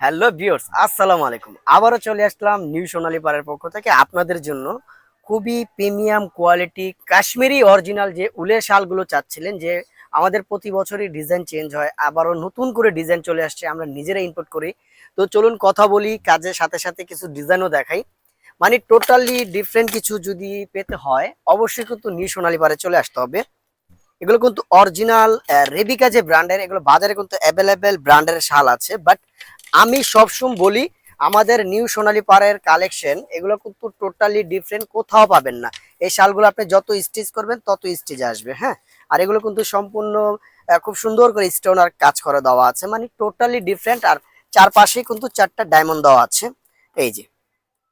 Hello viewers, আসসালামু আলাইকুম। আবারও চলে আসলাম নিউ সোনালী পাড়ার পক্ষ থেকে আপনাদের জন্য খুবই প্রিমিয়াম কোয়ালিটি কাশ্মীরি অরিজিনাল যে উলের শালগুলো চাচ্ছিলেন, যে আমাদের প্রতি বছরই ডিজাইন চেঞ্জ হয়, আবারও নতুন করে ডিজাইন চলে আসছে, আমরা নিজেরা ইম্পোর্ট করি। তো চলুন কথা বলি, কাজের সাথে সাথে কিছু ডিজাইনও দেখাই। মানে টোটালি ডিফারেন্ট কিছু যদি পেতে হয়, অবশ্যই কিন্তু নিউ সোনালী পাড়ে চলে আসতে হবে। এগুলো কিন্তু অরিজিনাল রেবিকা যে ব্র্যান্ডের এগুলো বাজারে কিন্তু অ্যাভেলেবেল ব্র্যান্ডের শাল আছে বাট আমি সবসময় বলি, আমাদের নিউ সোনালী পাড়ের কালেকশন এগুলো কিন্তু টোটালি ডিফারেন্ট কোথাও পাবেন না। এই শালগুলো আপনি যত স্টিচ করবেন, তত স্টিচ আসবে হ্যাঁ? আর এগুলো কিন্তু সম্পূর্ণ খুব সুন্দর করে স্টোন আর কাজ করে দেওয়া আছে মানে টোটালি ডিফারেন্ট আর চারপাশেই কিন্তু চারটা ডায়মন্ড দেওয়া আছে। এই যে,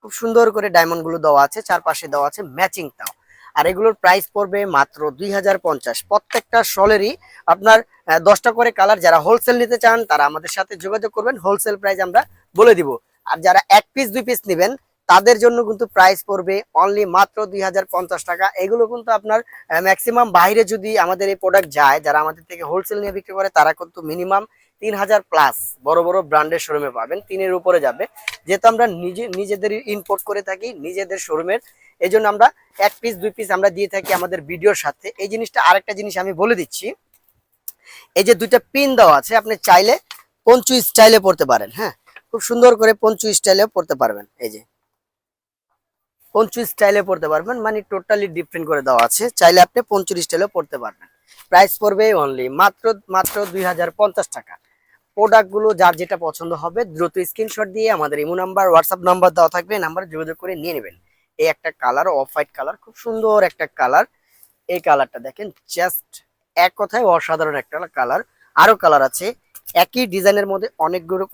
খুব সুন্দর করে ডায়মন্ডগুলো দেওয়া আছে, চারপাশে দেওয়া আছে ম্যাচিং তাও আর এগুলোর প্রাইস পড়বে মাত্র দুই হাজার পঞ্চাশ। প্রত্যেকটা শলেরই আপনার দশটা করে কালার যারা হোলসেল নিতে চান, তারা আমাদের সাথে যোগাযোগ করবেন। হোলসেল প্রাইস আমরা বলে দিব। আর যারা এক পিস দুই পিস নেবেন, তাদের জন্য কিন্তু প্রাইস পড়বে অনলি মাত্র দুই হাজার পঞ্চাশ টাকা। এগুলো কিন্তু আপনার ম্যাক্সিমাম বাইরে যদি আমাদের এই প্রোডাক্ট যায়, যারা আমাদের থেকে হোলসেল নিয়ে বিক্রি করে, তারা কিন্তু মিনিমাম তিন হাজার প্লাস বড় বড় ব্র্যান্ডের শোরুমে পাবেন। তিনের উপরে যাবে। যেহেতু আমরা নিজে, নিজেদের ইম্পোর্ট করে থাকি, নিজেদের শোরুমের এই জন্য আমরা এক পিস দুই পিস আমরা দিয়ে থাকি আমাদের ভিডিওর সাথে। এই জিনিসটা আরেকটা জিনিস আমি বলে দিচ্ছি। এই যে দুইটা পিন দেওয়া আছে, আপনি চাইলে পঞ্চু স্টাইলে পড়তে পারেন হ্যাঁ? খুব সুন্দর করে পঞ্চু স্টাইলে পড়তে পারবেন, এই যে। পঞ্চু স্টাইলে পড়তে পারবেন মানে টোটালি ডিফারেন্ট করে দেওয়া আছে। চাইলে আপনি পঞ্চুর স্টাইলে পড়তে পারবেন। প্রাইস পড়বে অনলি মাত্র মাত্র দুই হাজার পঞ্চাশ টাকা। প্রোডাক্টগুলো যার যেটা পছন্দ হবে, দ্রুত স্ক্রিনশট দিয়ে আমাদের ইমো নাম্বার হোয়াটসঅ্যাপ নাম্বার দেওয়া থাকবে নাম্বারে যোগাযোগ করে নিয়ে নেবেন। এই একটা কালার অফ হোয়াইট কালার খুব সুন্দর একটা কালার এই কালারটা দেখেন জাস্ট এক কথায় অসাধারণ একটা কালার আরও কালার আছে, একই ডিজাইনের মধ্যে অনেকগুলো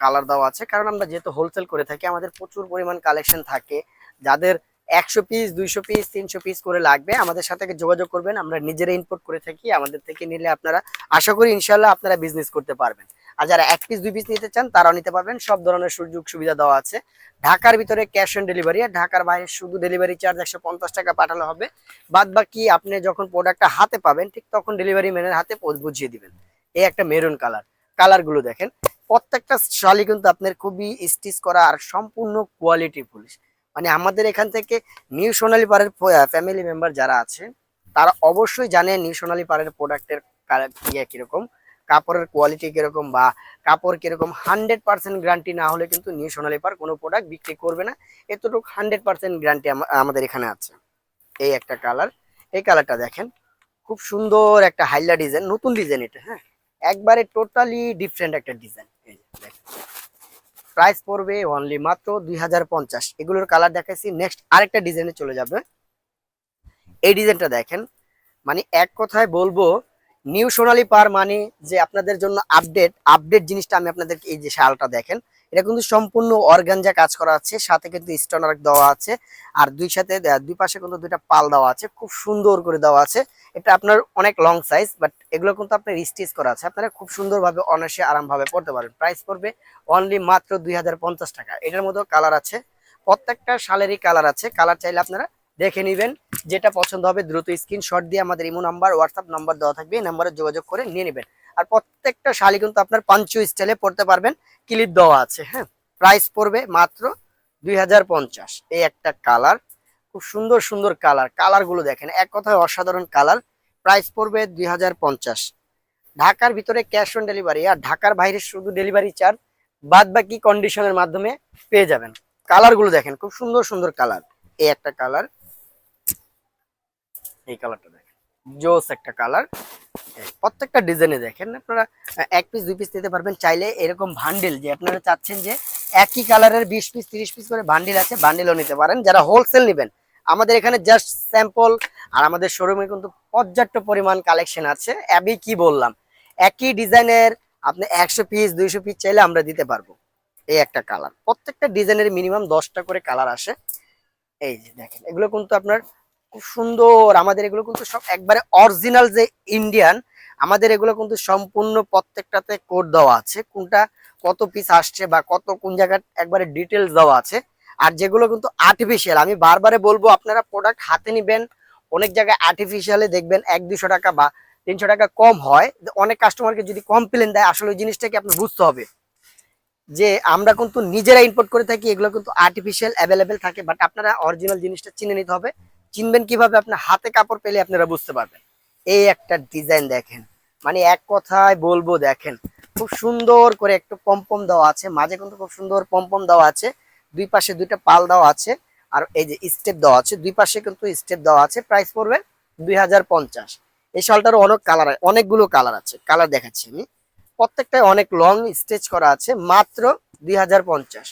কালার দেওয়া আছে। কারণ আমরা যেহেতু হোলসেল করে থাকি, আমাদের প্রচুর পরিমাণ কালেকশন থাকে। যাদের একশো পিস দুইশো পিস তিনশো পিস করে লাগবে। আমাদের সাথে যোগাযোগ করবেন, আমরা নিজেরা ইনপোর্ট করে থাকি, আমাদের থেকে নিলে আপনারা আশা করি ইনশাল্লাহ আপনারা বিজনেস করতে পারবেন। আর যারা এক পিস দুই পিস নিতে চান, তারাও নিতে পারবেন, সব ধরনের সুযোগ সুবিধা দেওয়া আছে। ঢাকার ভিতরে ক্যাশ অন ডেলিভারি আর ঢাকার বাইরে শুধু ডেলিভারি চার্জ একশো পঞ্চাশ টাকা পাঠানো হবে। বাদ বাকি আপনি যখন প্রোডাক্টটা হাতে পাবেন, ঠিক তখন ডেলিভারি ম্যানের হাতে বুঝিয়ে দিবেন। এই একটা মেরুন কালার কালারগুলো দেখেন। প্রত্যেকটা শালি কিন্তু আপনার খুবই স্টিচ করা আর সম্পূর্ণ কোয়ালিটি ফুল। মানে আমাদের এখান থেকে নিউ সোনালি পাড়ের ফ্যামিলি মেম্বার যারা আছে, তারা অবশ্যই জানে নিউ সোনালি পাড়ের প্রোডাক্টের ইয়ে কীরকম, কাপড়ের কোয়ালিটি কীরকম বা কাপড় কীরকম। হান্ড্রেড পার্সেন্ট গ্যারান্টি না হলে কিন্তু নিউ সোনালি পার কোনো প্রোডাক্ট বিক্রি করবে না। এতটুকু হান্ড্রেড পার্সেন্ট গ্যারান্টি আমাদের এখানে আছে। এই একটা কালার। এই কালারটা দেখেন, খুব সুন্দর একটা হাইলা ডিজাইন, নতুন ডিজাইন এটা হ্যাঁ? একবারে টোটালি ডিফারেন্ট একটা ডিজাইন। এই দেখেন। প্রাইস পড়বে অনলি মাত্র দুই হাজার পঞ্চাশ। এগুলোর কালার দেখাইছি। নেক্সট আরেকটা ডিজাইনে চলে যাবে। এই ডিজাইনটা দেখেন। মানে এক কথায় বলব নিউ সোনালি পার মানে যে আপনাদের জন্য আপডেট আপডেট জিনিসটা আমি আপনাদেরকে এই যে শালটা দেখেন। এটা কিন্তু সম্পূর্ণ অর্গানজা কাজ করা আছে, সাথে কিন্তু স্টোনার দেওয়া আছে, আর দুই সাথে দুই পাশে কিন্তু দুইটা পাল দেওয়া আছে, খুব সুন্দর করে দেওয়া আছে। এটা আপনার অনেক লং সাইজ বাট এগুলো কিন্তু আপনার স্টিচ করা আছে। আপনারা খুব সুন্দরভাবে, অনায়াসে, আরামভাবে পড়তে পারেন। প্রাইস পড়বে অনলি মাত্র দুই হাজার পঞ্চাশ টাকা। এটার মধ্যেও কালার আছে। প্রত্যেকটা শালেরই কালার আছে। কালার চাইলে আপনারা দেখে নেবেন। যেটা পছন্দ হবে, দ্রুত স্ক্রিনশট দিয়ে আমাদের ইমো নাম্বার হোয়াটসঅ্যাপ নাম্বার দেওয়া থাকবে। এই নাম্বারে যোগাযোগ করে নিয়ে নেবেন। আর প্রত্যেকটা শাড়ি কিন্তু আপনার পাঞ্চু স্টাইলে পড়তে পারবেন। ক্লিপ দেওয়া আছে হ্যাঁ? প্রাইস পড়বে মাত্র দুই হাজার পঞ্চাশ। এই একটা কালার, খুব সুন্দর সুন্দর কালার। কালারগুলো দেখেন, এক কথায় অসাধারণ কালার। প্রাইস পড়বে দুই হাজার পঞ্চাশ। ঢাকার ভিতরে ক্যাশ অন ডেলিভারি, আর ঢাকার বাইরে শুধু ডেলিভারি চার্জ বাদ বাকি কন্ডিশনের মাধ্যমে পেয়ে যাবেন। কালারগুলো দেখেন, খুব সুন্দর সুন্দর কালার। এই একটা কালার, এই কালারটা দেখেন, জোস একটা কালার। প্রত্যেকটা ডিজাইনে দেখেন, আপনারা এক পিস দুই পিস নিতে পারবেন। চাইলে এরকম ভান্ডেল যে আপনারা চাচ্ছেন যে একই কালারের বিশ পিস তিরিশ পিস করে বান্ডিল আছে বান্ডিলও নিতে পারেন। যারা হোলসেল নেবেন, আমাদের এখানে জাস্ট স্যাম্পল আর আমাদের শোরুমে কিন্তু পর্যাপ্ত পরিমাণ কালেকশন আছে। আমি কি বললাম? একই ডিজাইনের আপনি একশো পিস দুইশো পিস চাইলে আমরা দিতে পারব। এই একটা কালার প্রত্যেকটা ডিজাইনের মিনিমাম দশটা করে কালার আসে। এই যে দেখেন, এগুলো কিন্তু আপনার খুব সুন্দর। আমাদের এগুলো কিন্তু সব একবারে অরিজিনাল যে ইন্ডিয়ান আমাদের এগুলো কিন্তু সম্পূর্ণ প্রত্যেকটাতে কোড দেওয়া আছে, কোনটা কত পিস আসছে বা কত কোন জায়গায় একবারে ডিটেলস দেওয়া আছে। আর যেগুলো কিন্তু আর্টিফিশিয়াল আমি বারবারে বলব আপনারা প্রোডাক্ট হাতে নিবেন, অনেক জায়গায় আর্টিফিশিয়ালে দেখবেন এক দুশো টাকা বা তিনশো টাকা কম হয়। অনেক কাস্টমারকে যদি কমপ্লেন দেয়, আসলে ওই জিনিসটাকে আপনার বুঝতে হবে? যে আমরা কিন্তু নিজেরা ইম্পোর্ট করে থাকি, এগুলো কিন্তু আর্টিফিশিয়াল অ্যাভেলেবেল থাকে বাট আপনারা অরিজিনাল জিনিসটা চিনে নিতে হবে। চিনবেন কীভাবে, আপনার হাতে কাপড় পেলে আপনারা বুঝতে পারবেন। এই একটা ডিজাইন দেখেন। মানে এক কথায় বলব দেখেন, খুব সুন্দর করে একটু পম্পম দেওয়া আছে, মাঝে কিন্তু খুব সুন্দর পম্পম দেওয়া আছে, দুই পাশে দুইটা পাল দেওয়া আছে, আর এই যে স্টেপ দেওয়া আছে, দুই পাশে কিন্তু স্টেপ দেওয়া আছে প্রাইস পড়বে দুই হাজার পঞ্চাশ। এই শালটারও অনেক কালার অনেকগুলো কালার আছে কালার দেখাচ্ছি আমি। প্রত্যেকটাই অনেক লং স্টেচ করা আছে, মাত্র দুই হাজার পঞ্চাশ।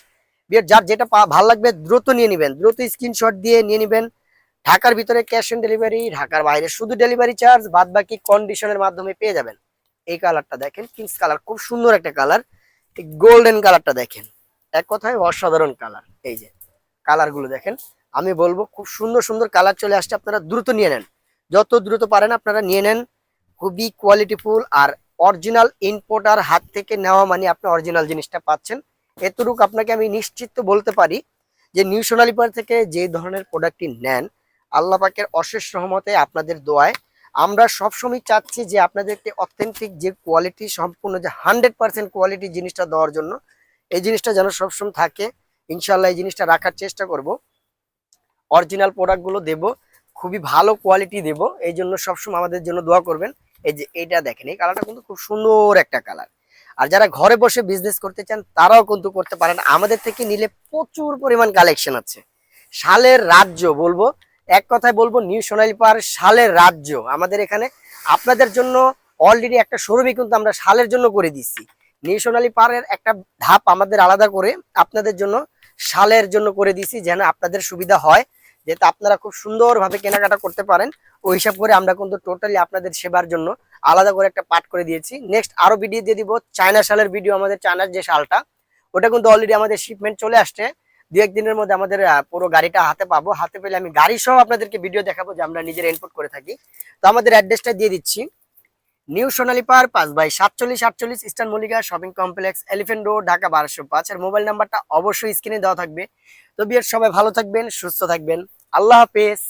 যার যেটা ভালো লাগবে দ্রুত নিয়ে নেবেন, দ্রুত স্ক্রিনশট দিয়ে নিয়ে নেবেন ঢাকার ভিতরে ক্যাশ অন ডেলিভারি ঢাকার বাইরে শুধু ডেলিভারি চার্জ বাদ বাকি কন্ডিশনের মাধ্যমে পেয়ে যাবেন। এই কালারটা দেখেন কিংস কালার খুব সুন্দর একটা কালার গোল্ডেন কালারটা দেখেন, এক কথায় অসাধারণ কালার এই যে কালারগুলো দেখেন, আমি বলব খুব সুন্দর সুন্দর কালার চলে আসছে, আপনারা দ্রুত নিয়ে নেন। যত দ্রুত পারেন আপনারা নিয়ে নেন, খুবই কোয়ালিটিফুল আর অরিজিনাল ইম্পোর্টার হাত থেকে নেওয়া মানে আপনি অরিজিনাল জিনিসটা পাচ্ছেন। এতটুকু আপনাকে আমি নিশ্চিত বলতে পারি যে নিউ সোনালিপার থেকে যে ধরনের প্রোডাক্টটি নেন আল্লাহ পাকের অশেষ রহমতে আপনাদের দোয়ায়। আমরা সবসময় চাচ্ছি যে আপনাদেরকে অথেন্টিক যে কোয়ালিটি সম্পূর্ণ যে হান্ড্রেড পার্সেন্ট কোয়ালিটি জিনিসটা দেওয়ার জন্য, এই জিনিসটা যেন সবসময় থাকে। ইনশাল্লাহ এই জিনিসটা রাখার চেষ্টা করব। অরিজিনাল প্রোডাক্টগুলো দেব, খুবই ভালো কোয়ালিটি দেব, এই জন্য সবসময় আমাদের জন্য দোয়া করবেন। এই যে এটা দেখেন, এই কালারটা কিন্তু খুব সুন্দর একটা কালার আর যারা ঘরে বসে বিজনেস করতে চান, তারাও কিন্তু করতে পারেন। আমাদের থেকে নিলে প্রচুর পরিমাণ কালেকশন আছে। শালের রাজ্য বলব এক কথায় বলব, নিউ সোনালী পার শালের রাজ্য। আমাদের এখানে আপনাদের জন্য অলরেডি একটা শোরুমই কিন্তু আমরা শালের জন্য করে দিচ্ছি নিউ সোনালী পারের একটা ধাপ আমাদের আলাদা করে আপনাদের জন্য শালের জন্য করে দিছি যেন আপনাদের সুবিধা হয় যেটা আপনারা খুব সুন্দরভাবে কেনাকাটা করতে পারেন, ওই হিসাব করে আমরা কিন্তু টোটালি আপনাদের সেবার জন্য আলাদা করে একটা পার্ট করে দিয়েছি। নেক্সট আরও ভিডিও দিয়ে দিব, চায়না শালের ভিডিও আমাদের, চায়নার যে শালটা, ওটা কিন্তু অলরেডি আমাদের শিপমেন্ট চলে আসছে। দু একদিনের মধ্যে আমাদের পুরো গাড়িটা হাতে পাবো। হাতে পেলে আমি গাড়ি সহ আপনাদেরকে ভিডিও দেখাবো যে আমরা নিজের ইনপুট করে থাকি। তো আমাদের অ্যাড্রেসটা দিয়ে দিচ্ছি। নিউ সোনালী পার পাঁচ বাই সাতচল্লিশ, আটচল্লিশ, eastern Mallika shopping complex, elephant road, Dhaka বারোশো পাঁচ। আর মোবাইল নাম্বারটা অবশ্যই স্ক্রিনে দেওয়া থাকবে। তো বিয়ের সবাই ভালো থাকবেন, সুস্থ থাকবেন। আল্লাহ হাফেজ।